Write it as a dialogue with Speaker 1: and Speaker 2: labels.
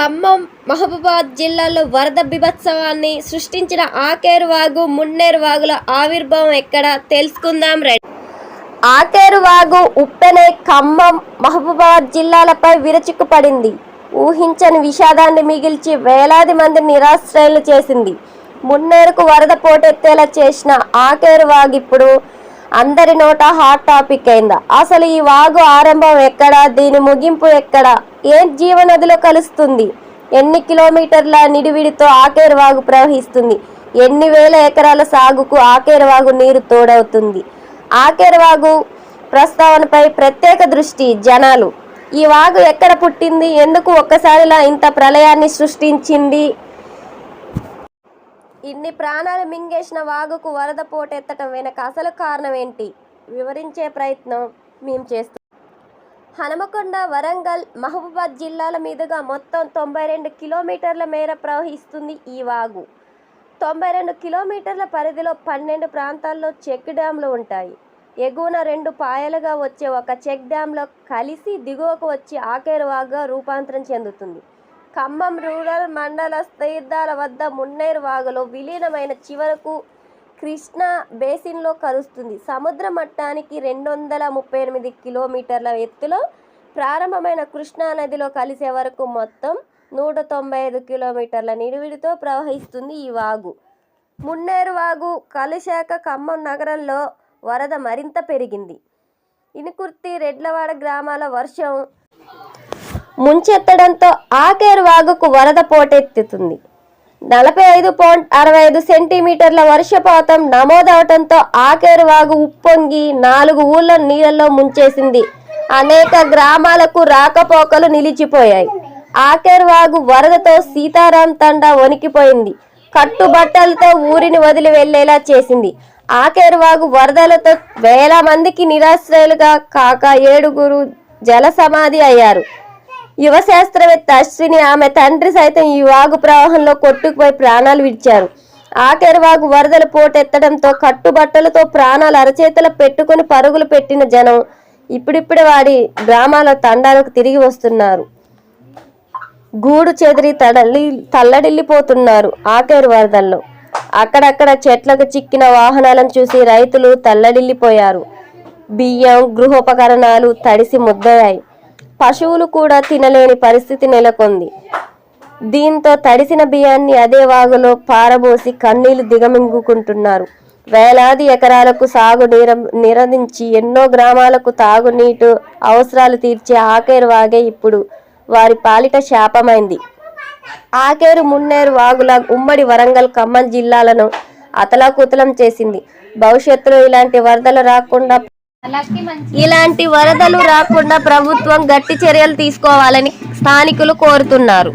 Speaker 1: ఖమ్మం మహబూబాద్ జిల్లాలో వరద బీభత్సవాన్ని సృష్టించిన ఆకేరు వాగు మున్నేరు వాగుల ఆవిర్భావం ఎక్కడ తెలుసుకుందాం రెడ్డి ఆకేరు వాగు ఉప్పెనే ఖమ్మం మహబూబాద్ జిల్లాలపై విరచుకుపడింది ఊహించని విషాదాన్ని మిగిల్చి వేలాది మంది నిరాశ్రయులు చేసింది. మున్నేరుకు వరద పోటెత్తేలా చేసిన ఆకేరు వాగు ఇప్పుడు అందరి నోట హాట్ టాపిక్ అయిందా. అసలు ఈ వాగు ఆరంభం ఎక్కడ? దీని ముగింపు ఎక్కడ? ఏ జీవనదిలో కలుస్తుంది. ఎన్ని కిలోమీటర్ల నిడివిడితో ఆకేరు వాగు ప్రవహిస్తుంది. ఎన్ని వేల ఎకరాల సాగుకు ఆకేరువాగు నీరు తోడవుతుంది. ఆకేరువాగు ప్రస్తావనపై ప్రత్యేక దృష్టి జనాలు. ఈ వాగు ఎక్కడ పుట్టింది? ఎందుకు ఒక్కసారిలా ఇంత ప్రళయాన్ని సృష్టించింది? ఇన్ని ప్రాణాలు మింగేసిన వాగుకు వరద పోటెత్తటం వెనక అసలు కారణం ఏంటి వివరించే ప్రయత్నం మేము చేస్తాం హనుమకొండ వరంగల్ మహబూబాద్ జిల్లాల మీదుగా మొత్తం తొంభై రెండు కిలోమీటర్ల మేర ప్రవహిస్తుంది ఈ వాగు. తొంభై రెండు కిలోమీటర్ల పరిధిలో పన్నెండు ప్రాంతాల్లో చెక్ డ్యాంలు ఉంటాయి. ఎగువన రెండు పాయలుగా వచ్చే ఒక చెక్ డ్యాంలో కలిసి దిగువకు వచ్చి ఆకేరు వాగుగా రూపాంతరం చెందుతుంది. ఖమ్మం రూరల్ మండల తీర్థాల వద్ద మున్నేరు వాగులో విలీనమైన చివరకు కృష్ణా బేసిన్లో కలుస్తుంది సముద్ర మట్టానికి రెండు వందల ముప్పై ఎనిమిది కిలోమీటర్ల ఎత్తులో ప్రారంభమైన కృష్ణా నదిలో కలిసే వరకు మొత్తం నూట తొంభై ఐదు కిలోమీటర్ల నిడివిడితో ప్రవహిస్తుంది ఈ వాగు. మున్నేరు వాగు కలిశాక ఖమ్మం నగరంలో వరద మరింత పెరిగింది. ఇనుకుర్తి రెడ్లవాడ గ్రామాల వర్షం ముంచెత్తడంతో ఆకేరు వాగుకు వరద పోటెత్తుతుంది. నలభై ఐదు పాయింట్ అరవై ఐదు సెంటీమీటర్ల వర్షపాతం నమోదవటంతో ఆకేరు వాగు ఉప్పొంగి నాలుగు ఊళ్ళ నీళ్ళలో ముంచేసింది. అనేక గ్రామాలకు రాకపోకలు నిలిచిపోయాయి. ఆకేరు వాగు వరదతో సీతారాం తండా వణికిపోయింది. కట్టుబట్టలతో ఊరిని వదిలి వెళ్ళేలా చేసింది. ఆకేరు వాగు వరదలతో వేల మందికి నిరాశ్రయులుగా కాక ఏడుగురు జల సమాధి అయ్యారు. యువ శాస్త్రవేత్త అశ్విని ఆమె తండ్రి సైతం ఈ వాగు ప్రవాహంలో కొట్టుకుపోయి ప్రాణాలు విడిచారు. ఆఖరి వాగు వరదలు పోటెత్తడంతో కట్టుబట్టలతో ప్రాణాలు అరచేతలు పెట్టుకుని పరుగులు పెట్టిన జనం ఇప్పుడిప్పుడే వాడి గ్రామాల తండాలకు తిరిగి వస్తున్నారు. గూడు చెదిరి తడలి తల్లడిల్లిపోతున్నారు ఆఖరి వరదల్లో. అక్కడక్కడ చెట్లకు చిక్కిన వాహనాలను చూసి రైతులు తల్లడిల్లిపోయారు. బియ్యం గృహోపకరణాలు తడిసి ముద్దయ్యాయి. పశువులు కూడా తినలేని పరిస్థితి నెలకొంది. దీంతో తడిసిన బియ్యాన్ని అదే వాగులో పారబోసి కన్నీళ్ళు దిగమింగుకుంటున్నారు. వేలాది ఎకరాలకు సాగు నిర నిరదించి ఎన్నో గ్రామాలకు తాగునీటు అవసరాలు తీర్చే ఆకేరు వాగే ఇప్పుడు. వారి పాలిట శాపమైంది. ఆకేరు మున్నేరు వాగుల ఉమ్మడి వరంగల్ ఖమ్మం జిల్లాలను అతలాకుతలం చేసింది. భవిష్యత్తులో ఇలాంటి వరదలు రాకుండా ఇలాంటి వరదలు రాకుండా ప్రభుత్వం గట్టి చర్యలు తీసుకోవాలని స్థానికులు కోరుతున్నారు.